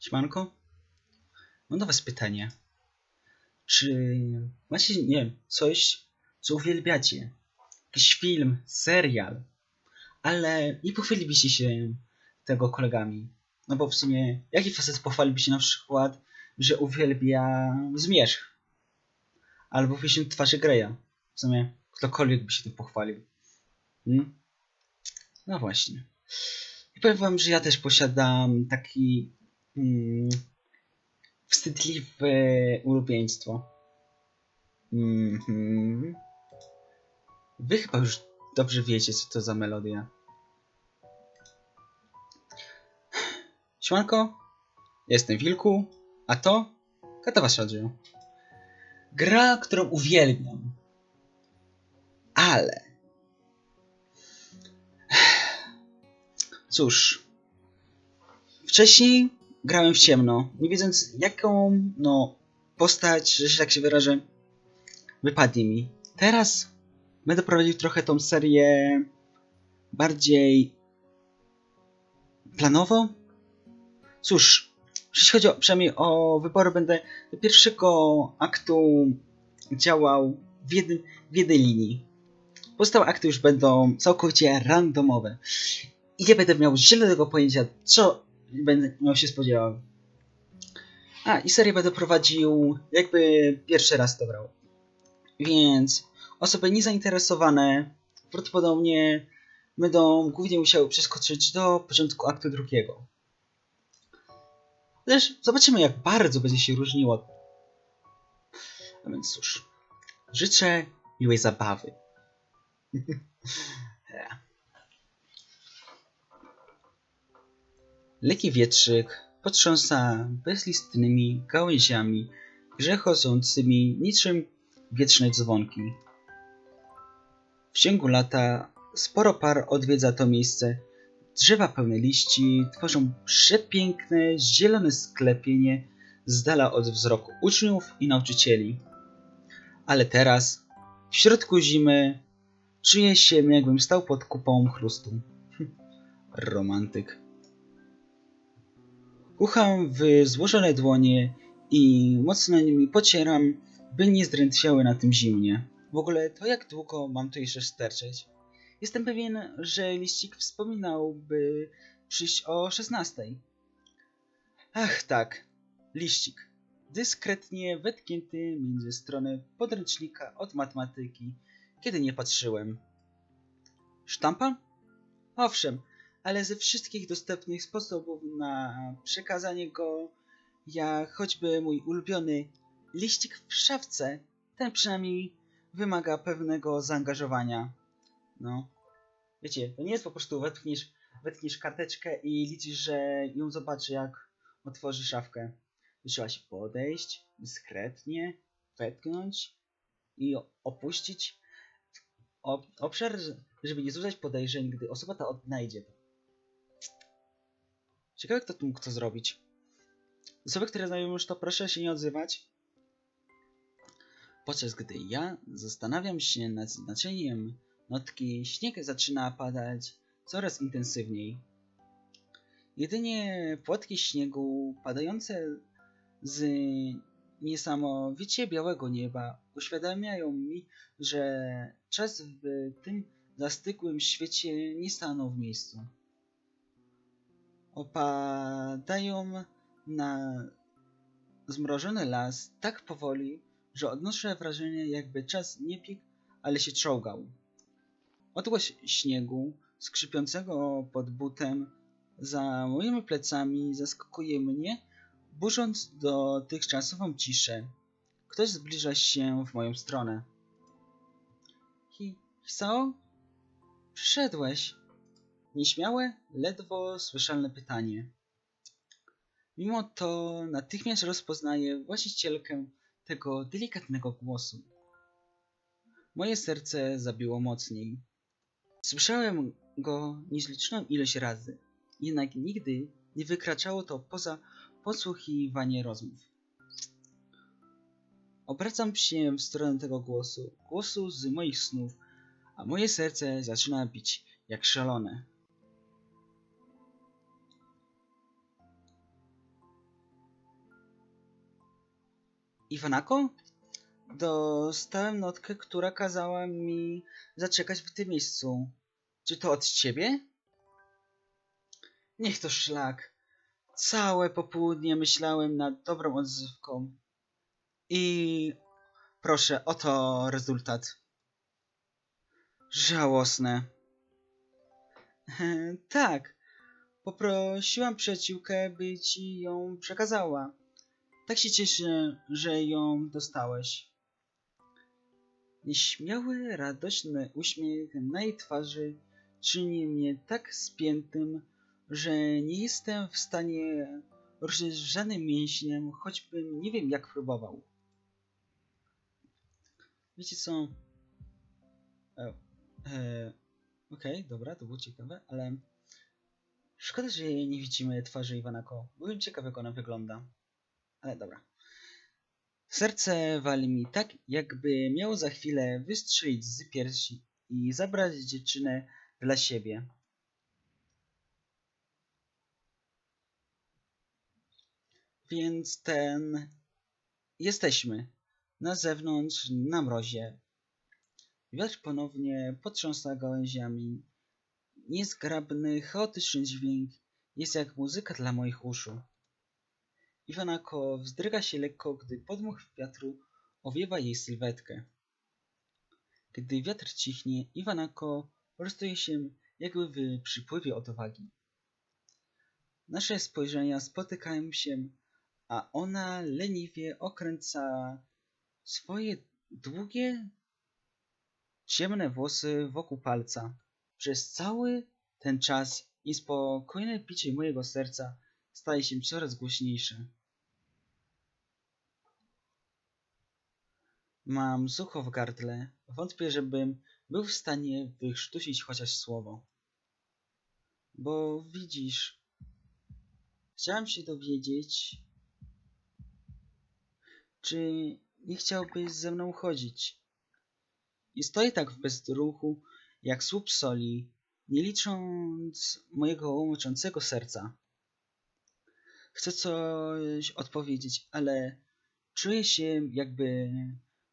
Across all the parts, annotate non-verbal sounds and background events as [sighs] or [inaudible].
Siemanko? Mam do was pytanie. Czy macie, nie coś, co uwielbiacie? Jakiś film, serial, ale nie pochwalilibyście się tego kolegami. No bo w sumie, jaki facet pochwaliłby się na przykład, że uwielbia Zmierzch? Albo film Twarzy Greya. W sumie, ktokolwiek by się tym pochwalił. Hmm? No właśnie. I powiem wam, że ja też posiadam taki mm, wstydliwe ulubieństwo. Mhm. Wy chyba już dobrze wiecie, co to za melodia. Siemanko, jestem Wilku, a to Katawa Radio. Gra, którą uwielbiam. Ale... [sighs] Cóż, wcześniej grałem w ciemno, nie wiedząc jaką, no, postać, że się tak się wyrażę, wypadnie mi. Teraz będę prowadził trochę tą serię bardziej planowo. Cóż, jeśli chodzi o, przynajmniej o wybory, będę do pierwszego aktu działał w, w jednej linii. Pozostałe akty już będą całkowicie randomowe. I nie będę miał zielonego pojęcia, co będę miał się spodziewać. A, i serię będę prowadził jakby pierwszy raz to brał. Więc osoby niezainteresowane prawdopodobnie będą głównie musiały przeskoczyć do początku aktu drugiego. Też zobaczymy, jak bardzo będzie się różniło. A więc cóż, życzę miłej zabawy. [laughs] Lekki wietrzyk potrząsa bezlistnymi gałęziami grzechocącymi niczym wietrzne dzwonki. W ciągu lata sporo par odwiedza to miejsce. Drzewa pełne liści tworzą przepiękne, zielone sklepienie z dala od wzroku uczniów i nauczycieli. Ale teraz, w środku zimy, czuję się jakbym stał pod kupą chrustu. Romantyk. Ucham w złożone dłonie i mocno nimi pocieram, by nie zdrętwiały na tym zimnie. W ogóle to jak długo mam tu jeszcze sterczeć? Jestem pewien, że liścik wspominałby przyjść o 16. Ach tak, liścik. Dyskretnie wetknięty między strony podręcznika od matematyki, kiedy nie patrzyłem. Sztampa? Owszem, ale ze wszystkich dostępnych sposobów na przekazanie go, jak choćby mój ulubiony liścik w szafce, ten przynajmniej wymaga pewnego zaangażowania. No. Wiecie, to nie jest po prostu wetkniesz, wetkniesz karteczkę i liczysz, że ją zobaczy, jak otworzy szafkę. Trzeba się podejść, dyskretnie, wetknąć i opuścić ob obszar, żeby nie wzbudzać podejrzeń, gdy osoba ta odnajdzie to. Ciekawe, kto tu mógł to zrobić. Osoby, które znają już to, proszę się nie odzywać. Podczas gdy ja zastanawiam się nad znaczeniem notki, śnieg zaczyna padać coraz intensywniej. Jedynie płatki śniegu padające z niesamowicie białego nieba uświadamiają mi, że czas w tym zastygłym świecie nie stanął w miejscu opadają na zmrożony las tak powoli, że odnoszę wrażenie, jakby czas nie pikł, ale się czołgał. Odgłos śniegu, skrzypiącego pod butem, za moimi plecami zaskakuje mnie, burząc dotychczasową ciszę. Ktoś zbliża się w moją stronę. Hi, Hisao? Przyszedłeś. Nieśmiałe, ledwo słyszalne pytanie. Mimo to natychmiast rozpoznaję właścicielkę tego delikatnego głosu. Moje serce zabiło mocniej. Słyszałem go niezliczoną ilość razy, jednak nigdy nie wykraczało to poza podsłuchiwanie rozmów. Obracam się w stronę tego głosu, głosu z moich snów, a moje serce zaczyna bić jak szalone. Iwanako? Dostałem notkę, która kazała mi zaczekać w tym miejscu. Czy to od ciebie? Niech to szlak. Całe popołudnie myślałem nad dobrą odzywką. I proszę, oto rezultat. Żałosne. [laughs] tak. Poprosiłam przyjaciółkę, by ci ją przekazała. Tak się cieszę, że ją dostałeś. Nieśmiały, radośny uśmiech na jej twarzy czyni mnie tak spiętym, że nie jestem w stanie ruszyć żadnym mięśniem, choćbym nie wiem jak próbował. Wiecie co? E, e, Okej, dobra, to było ciekawe, ale szkoda, że nie widzimy twarzy Iwanako. Byłem ciekaw jak ona wygląda. Ale dobra. Serce wali mi tak, jakby miało za chwilę wystrzelić z piersi i zabrać dziewczynę dla siebie. Więc ten... Jesteśmy. Na zewnątrz, na mrozie. Wiatr ponownie potrząsa gałęziami. Niezgrabny, chaotyczny dźwięk jest jak muzyka dla moich uszu. Iwanako wzdryga się lekko, gdy podmuch wiatru owiewa jej sylwetkę. Gdy wiatr cichnie, Iwanako prostuje się jakby w przypływie odwagi. Nasze spojrzenia spotykają się, a ona leniwie okręca swoje długie, ciemne włosy wokół palca. Przez cały ten czas niespokojne bicie mojego serca staje się coraz głośniejsze. Mam sucho w gardle. Wątpię, żebym był w stanie wychrztusić chociaż słowo. Bo widzisz, chciałem się dowiedzieć, czy nie chciałbyś ze mną chodzić. I stoję tak w bezruchu, jak słup soli, nie licząc mojego łomoczącego serca. Chcę coś odpowiedzieć, ale czuję się, jakby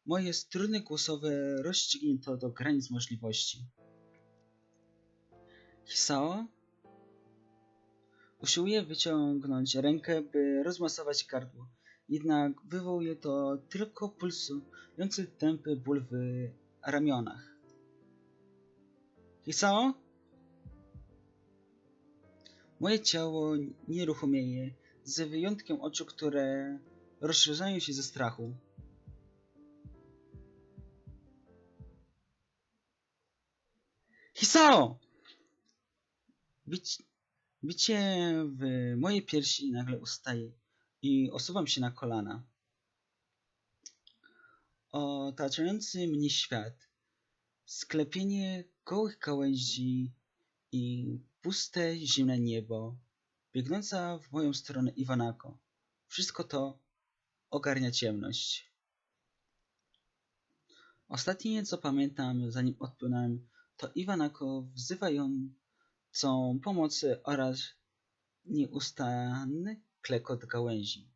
moje struny głosowe rozstrzygnięto do granic możliwości. Hisao? Usiłuję wyciągnąć rękę, by rozmasować gardło, jednak wywołuje to tylko pulsujący tępy ból w ramionach. Hisao? Moje ciało nie ruchomieje, z wyjątkiem oczu, które rozszerzają się ze strachu. Hisao! Bić, bicie w mojej piersi nagle ustaje i osuwam się na kolana. Otaczający mnie świat, sklepienie gołych gałęzi i puste, zimne niebo, biegnąca w moją stronę Iwanako. Wszystko to ogarnia ciemność. Ostatnie, co pamiętam, zanim odpłynąłem, to Iwanako wzywającą pomocy oraz nieustanny klekot gałęzi.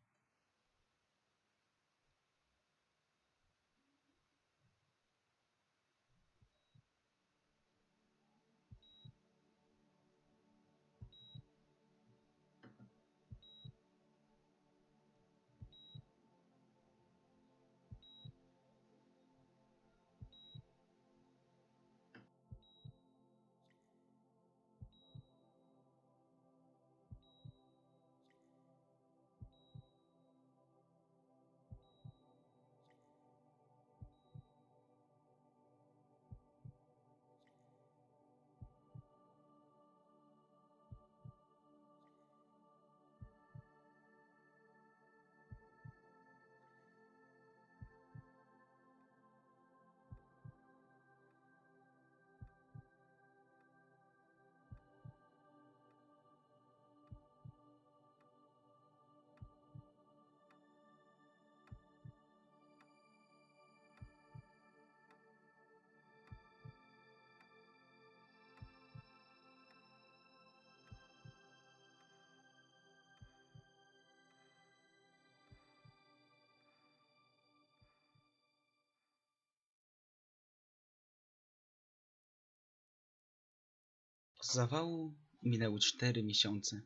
Z zawału minęły cztery miesiące.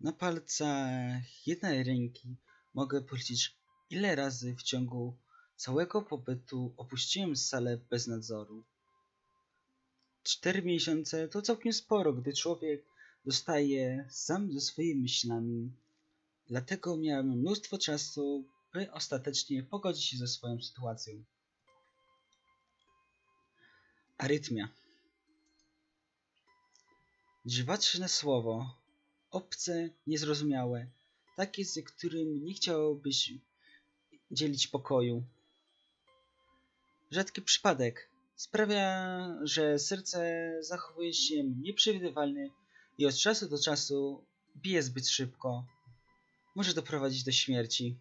Na palcach jednej ręki mogę policzyć, ile razy w ciągu całego pobytu opuściłem salę bez nadzoru. Cztery miesiące to całkiem sporo, gdy człowiek zostaje sam ze swoimi myślami. Dlatego miałem mnóstwo czasu, by ostatecznie pogodzić się ze swoją sytuacją. Arytmia. Dziwaczne słowo, obce, niezrozumiałe, takie, z którym nie chciałbyś dzielić pokoju. Rzadki przypadek sprawia, że serce zachowuje się nieprzewidywalnie i od czasu do czasu bije zbyt szybko. Może doprowadzić do śmierci.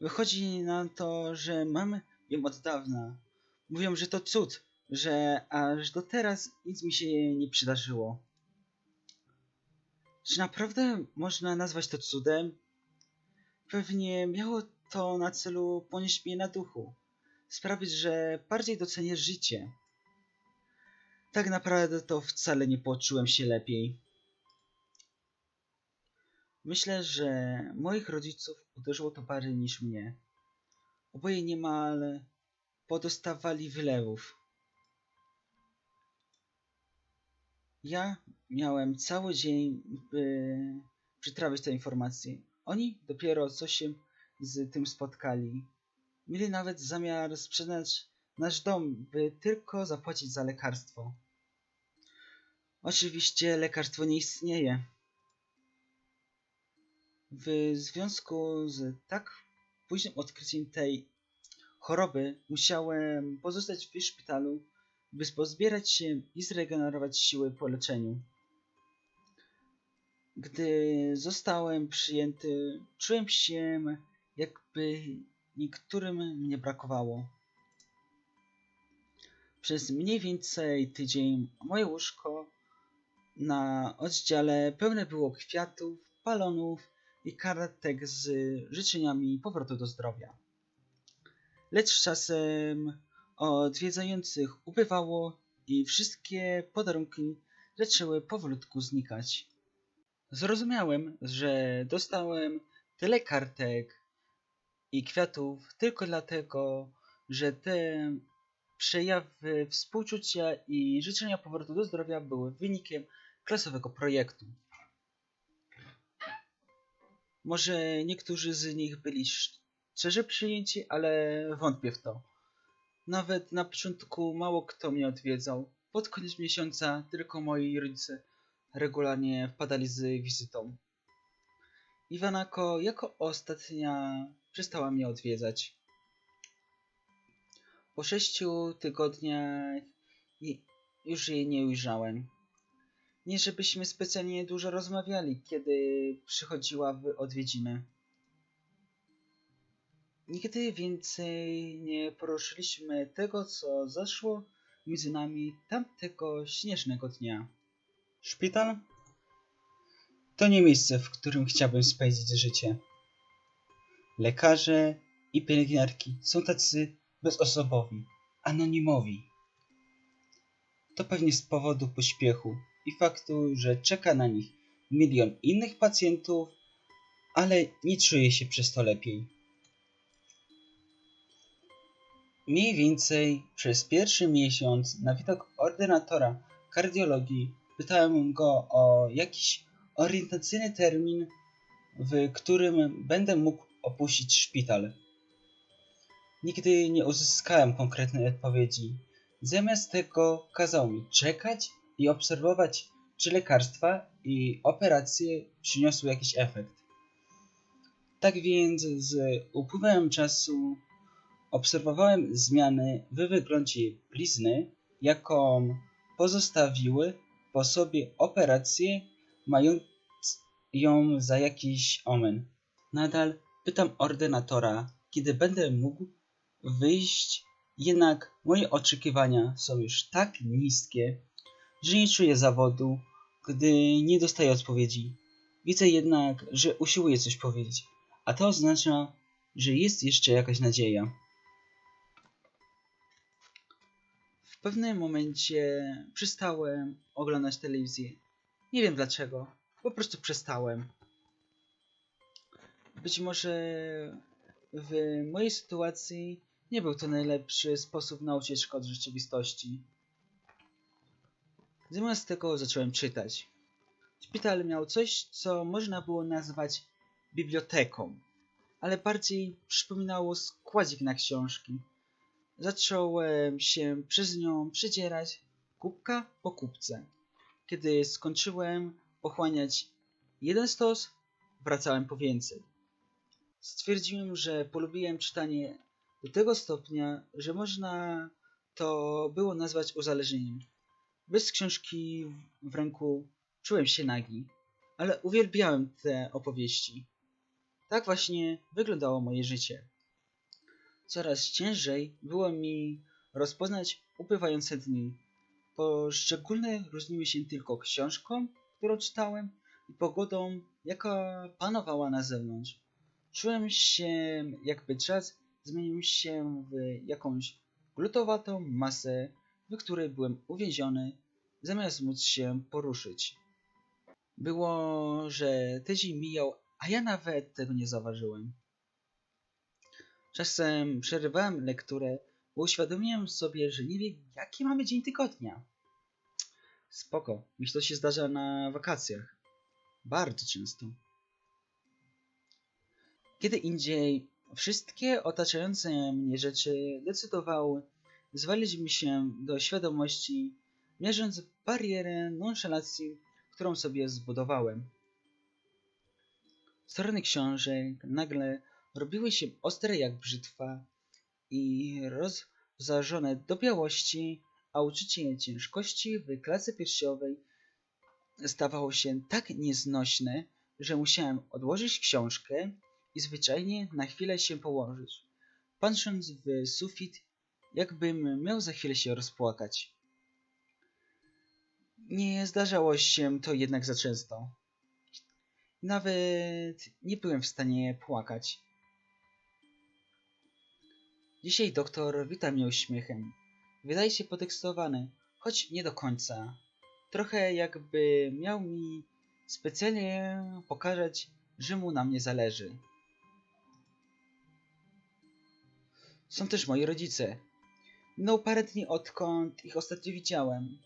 Wychodzi na to, że mam ją od dawna. Mówią, że to cud, że aż do teraz nic mi się nie przydarzyło. Czy naprawdę można nazwać to cudem? Pewnie miało to na celu ponieść mnie na duchu, sprawić, że bardziej docenię życie. Tak naprawdę to wcale nie poczułem się lepiej. Myślę, że moich rodziców uderzyło to bardziej niż mnie. Oboje niemal podostawali wylewów. Ja miałem cały dzień, by przytrawić te informacje. Oni dopiero co się z tym spotkali. Mieli nawet zamiar sprzedać nasz dom, by tylko zapłacić za lekarstwo. Oczywiście lekarstwo nie istnieje. W związku z tak późnym odkryciem tej choroby musiałem pozostać w szpitalu, by pozbierać się i zregenerować siły po leczeniu. Gdy zostałem przyjęty, czułem się jakby niektórym mnie brakowało. Przez mniej więcej tydzień moje łóżko na oddziale pełne było kwiatów, balonów i kartek z życzeniami powrotu do zdrowia. Lecz z czasem odwiedzających ubywało i wszystkie podarunki zaczęły powolutku znikać. Zrozumiałem, że dostałem tyle kartek i kwiatów tylko dlatego, że te przejawy współczucia i życzenia powrotu do zdrowia były wynikiem klasowego projektu. Może niektórzy z nich byli szczerze przyjęci, ale wątpię w to. Nawet na początku mało kto mnie odwiedzał. Pod koniec miesiąca tylko moi rodzice regularnie wpadali z wizytą. Iwanako jako ostatnia przestała mnie odwiedzać. Po sześciu tygodniach już jej nie ujrzałem. Nie żebyśmy specjalnie dużo rozmawiali, kiedy przychodziła w odwiedziny. Nigdy więcej nie poruszyliśmy tego, co zaszło między nami tamtego śnieżnego dnia. Szpital? To nie miejsce, w którym chciałbym spędzić życie. Lekarze i pielęgniarki są tacy bezosobowi, anonimowi. To pewnie z powodu pośpiechu i faktu, że czeka na nich milion innych pacjentów, ale nie czuje się przez to lepiej. Mniej więcej przez pierwszy miesiąc na widok ordynatora kardiologii pytałem go o jakiś orientacyjny termin, w którym będę mógł opuścić szpital. Nigdy nie uzyskałem konkretnej odpowiedzi. Zamiast tego kazał mi czekać i obserwować, czy lekarstwa i operacje przyniosły jakiś efekt. Tak więc z upływem czasu obserwowałem zmiany w wyglądzie blizny, jaką pozostawiły po sobie operacje, mając ją za jakiś omen. Nadal pytam ordynatora, kiedy będę mógł wyjść, jednak moje oczekiwania są już tak niskie, że nie czuję zawodu, gdy nie dostaję odpowiedzi. Widzę jednak, że usiłuje coś powiedzieć, a to oznacza, że jest jeszcze jakaś nadzieja. W pewnym momencie przestałem oglądać telewizję. Nie wiem dlaczego. Po prostu przestałem. Być może w mojej sytuacji nie był to najlepszy sposób nauczyć szkód rzeczywistości. Zamiast tego zacząłem czytać. Szpital miał coś, co można było nazwać biblioteką, ale bardziej przypominało składzik na książki. Zacząłem się przez nią przedzierać kubka po kubce. Kiedy skończyłem pochłaniać jeden stos, wracałem po więcej. Stwierdziłem, że polubiłem czytanie do tego stopnia, że można to było nazwać uzależnieniem. Bez książki w ręku czułem się nagi, ale uwielbiałem te opowieści. Tak właśnie wyglądało moje życie. Coraz ciężej było mi rozpoznać upływające dni. Poszczególne różniły się tylko książką, którą czytałem i pogodą, jaka panowała na zewnątrz. Czułem się, jakby czas zmienił się w jakąś glutowatą masę, w której byłem uwięziony, zamiast móc się poruszyć. Było, że tydzień mijał, a ja nawet tego nie zauważyłem. Czasem przerywałem lekturę, bo uświadomiłem sobie, że nie wiem, jaki mamy dzień tygodnia. Spoko, mi to się zdarza na wakacjach. Bardzo często. Kiedy indziej wszystkie otaczające mnie rzeczy decydowały zwalić mi się do świadomości, mierząc barierę nonszalacji, którą sobie zbudowałem. Strony książek nagle robiły się ostre jak brzytwa i rozzażone do białości, a uczucie ciężkości w klatce piersiowej stawało się tak nieznośne, że musiałem odłożyć książkę i zwyczajnie na chwilę się położyć, patrząc w sufit, jakbym miał za chwilę się rozpłakać. Nie zdarzało się to jednak za często. Nawet nie byłem w stanie płakać. Dzisiaj doktor wita mnie uśmiechem. Wydaje się potekstowany, choć nie do końca. Trochę jakby miał mi specjalnie pokazać, że mu na mnie zależy. Są też moi rodzice. Minął parę dni odkąd ich ostatnio widziałem.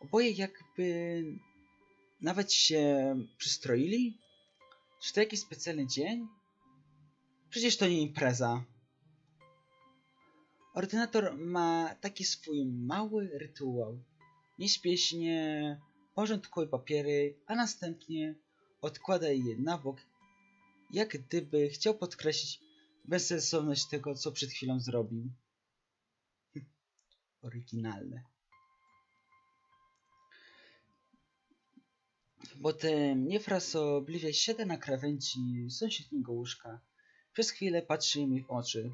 Oboje jakby nawet się przystroili? Czy to jakiś specjalny dzień? Przecież to nie impreza. Ordynator ma taki swój mały rytuał. Nieśpiesznie porządkuje papiery, a następnie odkłada je na bok, jak gdyby chciał podkreślić bezsensowność tego, co przed chwilą zrobił. [laughs] Oryginalne. Potem niefrasobliwie siada na krawędzi sąsiedniego łóżka. Przez chwilę patrzy mi w oczy.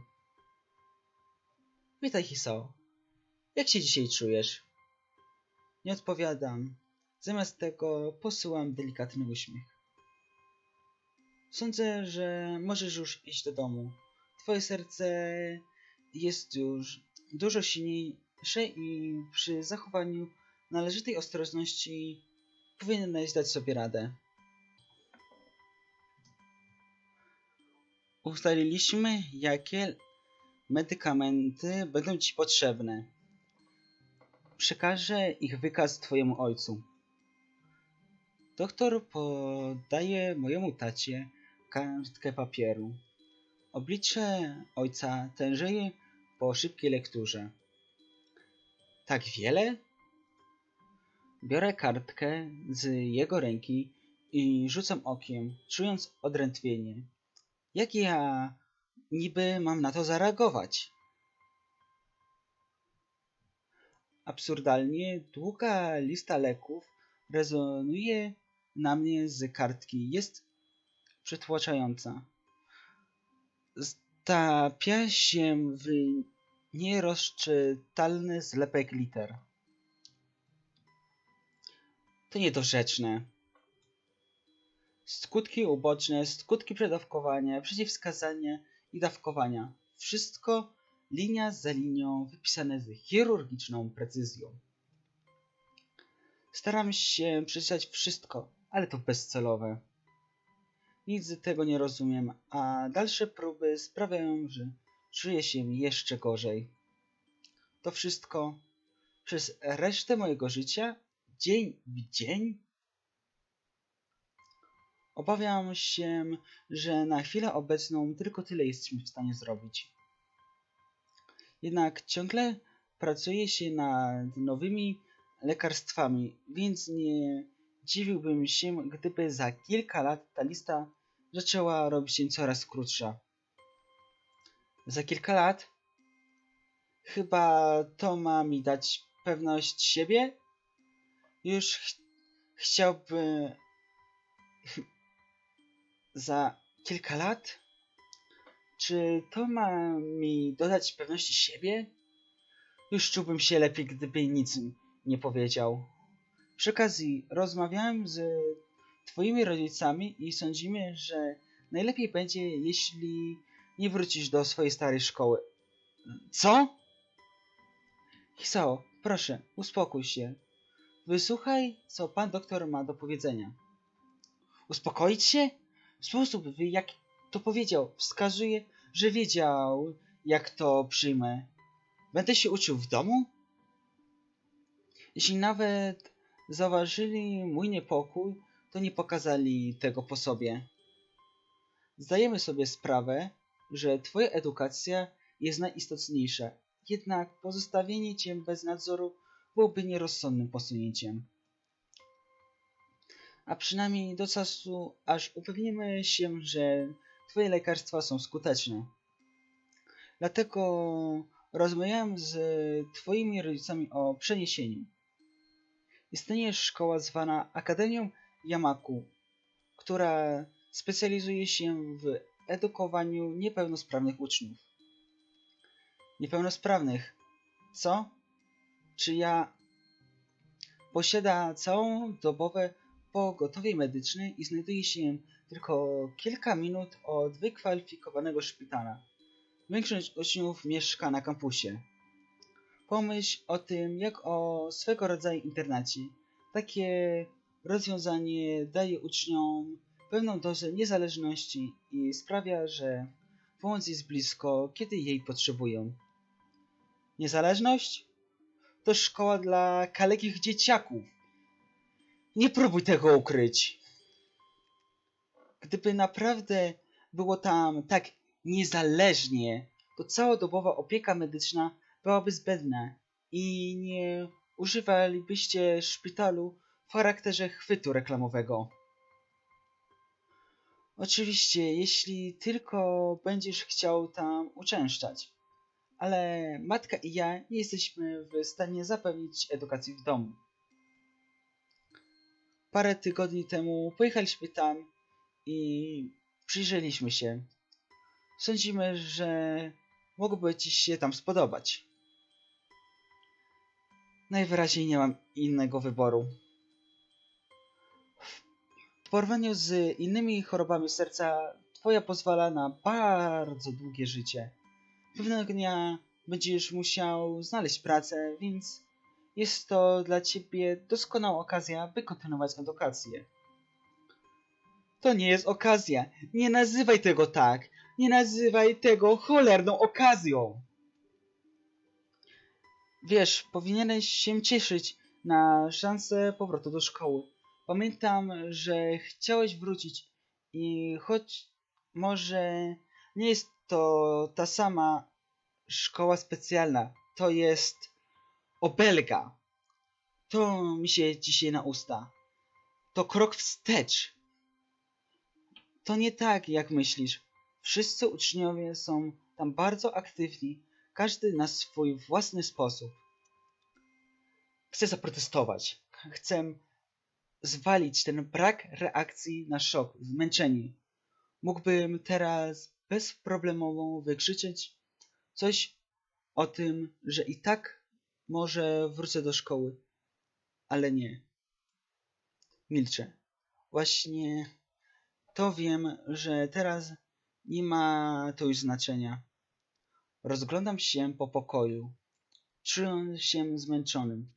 Witaj, Hiso. Jak się dzisiaj czujesz? Nie odpowiadam. Zamiast tego posyłam delikatny uśmiech. Sądzę, że możesz już iść do domu. Twoje serce jest już dużo silniejsze i przy zachowaniu należytej ostrożności powinieneś dać sobie radę. Ustaliliśmy, jakie medykamenty będą ci potrzebne. Przekażę ich wykaz twojemu ojcu. Doktor podaje mojemu tacie kartkę papieru. Oblicze ojca tężeje po szybkiej lekturze. Tak wiele? Biorę kartkę z jego ręki i rzucam okiem, czując odrętwienie. Jak ja niby mam na to zareagować? Absurdalnie długa lista leków rezonuje na mnie z kartki. Jest przytłaczająca. Stapia się w nierozczytalny zlepek liter. To niedorzeczne. Skutki uboczne, skutki przedawkowania, przeciwwskazania i dawkowania. Wszystko linia za linią wypisane z chirurgiczną precyzją. Staram się przeczytać wszystko, ale to bezcelowe. Nic z tego nie rozumiem, a dalsze próby sprawiają, że czuję się jeszcze gorzej. To wszystko przez resztę mojego życia, dzień w dzień. Obawiam się, że na chwilę obecną tylko tyle jesteśmy w stanie zrobić. Jednak ciągle pracuje się nad nowymi lekarstwami, więc nie dziwiłbym się, gdyby za kilka lat ta lista zaczęła robić się coraz krótsza. Za kilka lat? Chyba to ma mi dać pewność siebie? Już ch chciałby... za kilka lat? Czy to ma mi dodać pewności siebie? Już czułbym się lepiej, gdyby nic nie powiedział. Przy okazji, rozmawiałem z twoimi rodzicami i sądzimy, że najlepiej będzie, jeśli nie wrócisz do swojej starej szkoły. Co? Hisao, proszę, uspokój się. Wysłuchaj, co pan doktor ma do powiedzenia. Uspokoić się? Sposób, w jaki to powiedział, wskazuje, że wiedział, jak to przyjmę. Będę się uczył w domu? Jeśli nawet zauważyli mój niepokój, to nie pokazali tego po sobie. Zdajemy sobie sprawę, że Twoja edukacja jest najistotniejsza, jednak pozostawienie Cię bez nadzoru byłoby nierozsądnym posunięciem. A przynajmniej do czasu, aż upewnimy się, że Twoje lekarstwa są skuteczne. Dlatego rozmawiałem z Twoimi rodzicami o przeniesieniu. Istnieje szkoła zwana Akademią Yamaku, która specjalizuje się w edukowaniu niepełnosprawnych uczniów. Niepełnosprawnych? Co? Czy ja posiada całą dobowe pogotowie medyczne i znajduje się tylko kilka minut od wykwalifikowanego szpitala. Większość uczniów mieszka na kampusie. Pomyśl o tym jak o swego rodzaju internacie. Takie rozwiązanie daje uczniom pewną dozę niezależności i sprawia, że pomoc jest blisko, kiedy jej potrzebują. Niezależność? To szkoła dla kalekich dzieciaków. Nie próbuj tego ukryć. Gdyby naprawdę było tam tak niezależnie, to całodobowa opieka medyczna byłaby zbędna i nie używalibyście szpitalu w charakterze chwytu reklamowego. Oczywiście, jeśli tylko będziesz chciał tam uczęszczać. Ale matka i ja nie jesteśmy w stanie zapewnić edukacji w domu. Parę tygodni temu pojechaliśmy tam i przyjrzeliśmy się. Sądzimy, że mogłoby Ci się tam spodobać. Najwyraźniej nie mam innego wyboru. W porównaniu z innymi chorobami serca, Twoja pozwala na bardzo długie życie. Pewnego dnia będziesz musiał znaleźć pracę, więc jest to dla Ciebie doskonała okazja, by kontynuować edukację. To nie jest okazja. Nie nazywaj tego tak. Nie nazywaj tego cholerną okazją. Wiesz, powinieneś się cieszyć na szansę powrotu do szkoły. Pamiętam, że chciałeś wrócić i choć może nie jest to ta sama szkoła specjalna, to jest obelga. To mi się dzisiaj na usta. To krok wstecz. To nie tak, jak myślisz. Wszyscy uczniowie są tam bardzo aktywni, każdy na swój własny sposób. Chcę zaprotestować. Chcę zwalić ten brak reakcji na szok, zmęczenie. Mógłbym teraz bezproblemowo wykrzyczeć coś o tym, że i tak może wrócę do szkoły, ale nie. Milczę. Właśnie to wiem, że teraz nie ma to już znaczenia. Rozglądam się po pokoju, czując się zmęczonym.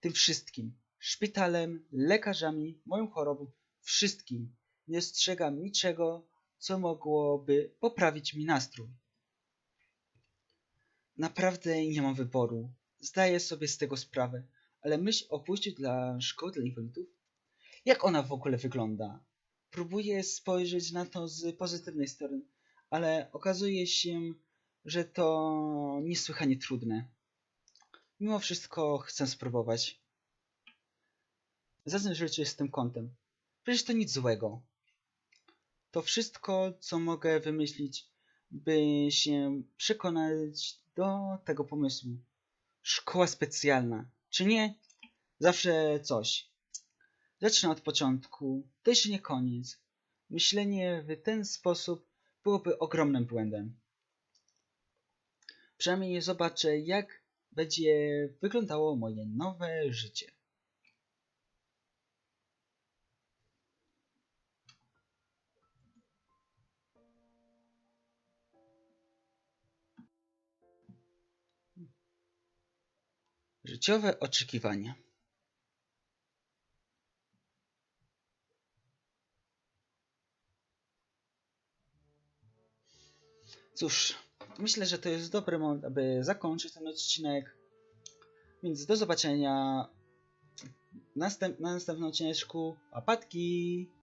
Tym wszystkim. Szpitalem, lekarzami, moją chorobą, wszystkim. Nie dostrzegam niczego, co mogłoby poprawić mi nastrój. Naprawdę nie mam wyboru. Zdaję sobie z tego sprawę, ale myśl o pójściu dla szkoły dla inwalidów? Jak ona w ogóle wygląda? Próbuję spojrzeć na to z pozytywnej strony, ale okazuje się, że to niesłychanie trudne. Mimo wszystko chcę spróbować. Zaznacz rzeczy z tym kątem. Przecież to nic złego. To wszystko, co mogę wymyślić, by się przekonać do tego pomysłu. Szkoła specjalna, czy nie? Zawsze coś. Zacznę od początku, to jeszcze nie koniec. Myślenie w ten sposób byłoby ogromnym błędem. Przynajmniej zobaczę, jak będzie wyglądało moje nowe życie. Życiowe oczekiwania. Cóż, myślę, że to jest dobry moment, aby zakończyć ten odcinek. Więc do zobaczenia następ na następnym odcineczku. Łapatki!